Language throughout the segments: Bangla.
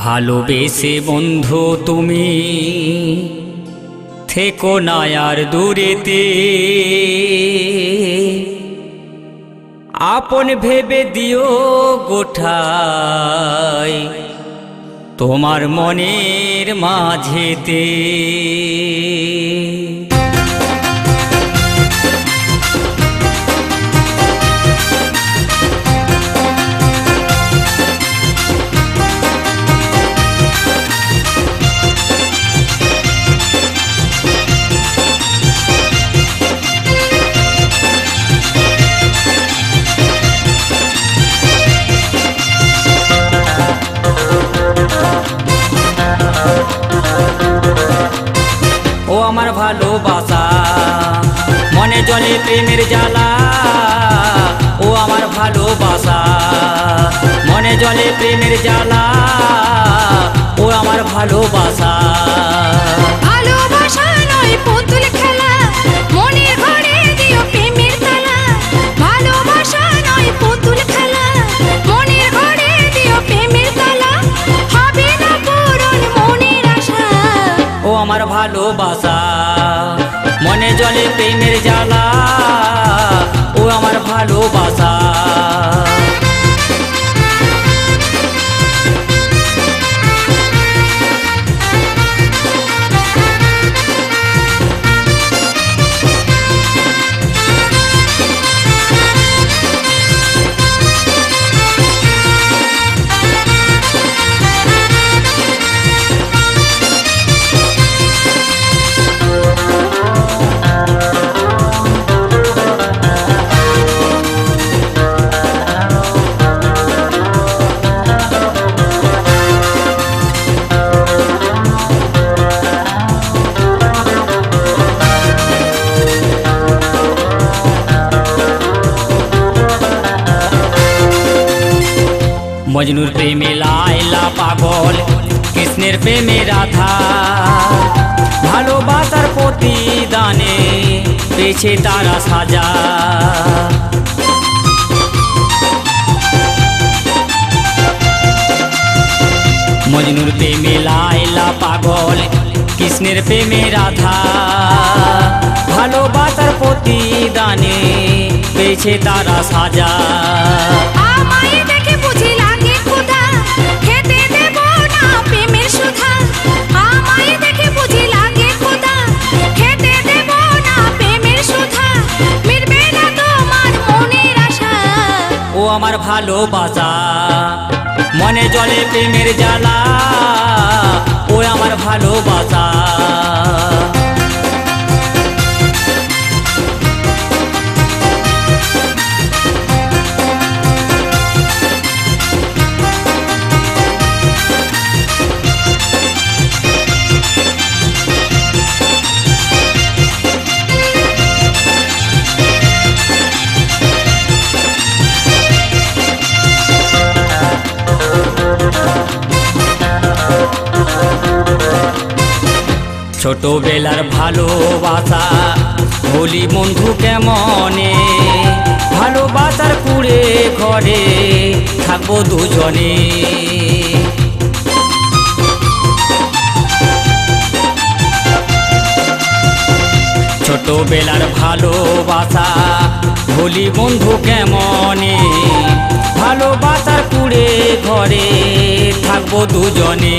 ভালোবেসে বন্ধু তুমি। থেকো না আর দূরেতে। আপন ভেবে দিও গোঠায় তোমার মনের মাঝেতে। মনে জলে প্রেমের জ্বালা। ও আমার ভালোবাসা। মনে জলে প্রেমের জ্বালা। ও আমার ভালোবাসা। ভালোবাসা নয় পুতুল খেলা। মনের ঘরে দিও প্রেমের তালা। ভালোবাসা নয় পুতুল খেলা। মনের ঘরে দিও প্রেমের তালা। হবে না পূরণ মনের আশা। ও আমার ভালোবাসা। মনে জলে প্রেমের জ্বালা ও আমার ভালোবাসা। মজনুর প্রেমে লাইলা পাগল, কৃষ্ণের প্রেমে রাধা। ভালোবাসার প্রতিদানে পেয়েছে তারা সাজা। মজনুর প্রেমে লাইলা পাগল, কৃষ্ণের প্রেমে রাধা। ভালোবাসার প্রতিদানে পেয়েছে তারা সাজা। আমার ভালোবাসা। মনে জলে প্রেমের জ্বালা ছোটবেলার ভালোবাসা। বলি, বন্ধু, কেমনে? ভালোবাসার কুড়ে ঘরে থাকব দুজনে। ছোটবেলার ভালোবাসা, বলি, বন্ধু, কেমনে? ভালোবাসার কুড়ে ঘরে থাকব দুজনে।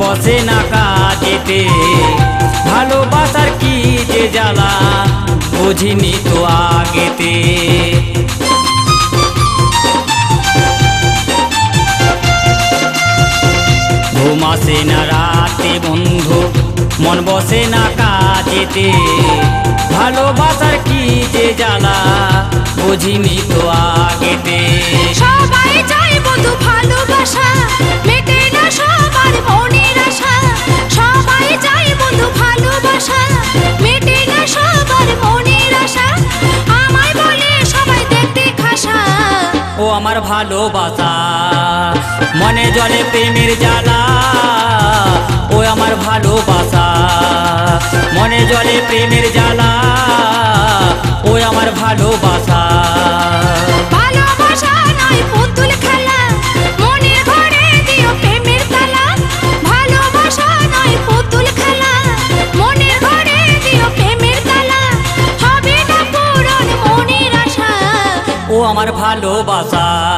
বসে না কাজেতে। ভালোবাসার কি যে জ্বালা, বুঝিনি তো আগেতে। ঘুম আসে না রাতে বন্ধু, মন বসে না কাজেতে। ভালোবাসার কি যে জ্বালা, বুঝিনি তো আগেতে। সবাই চায় বন্ধু ও আমার ভালোবাসা, মনে জলে প্রেমের জ্বালা। ও আমার ভালোবাসা, মনে জলে প্রেমের জ্বালা। ও আমার ভালোবাসা। হবে না পূরণ মনের আশা ও আমার ভালোবাসা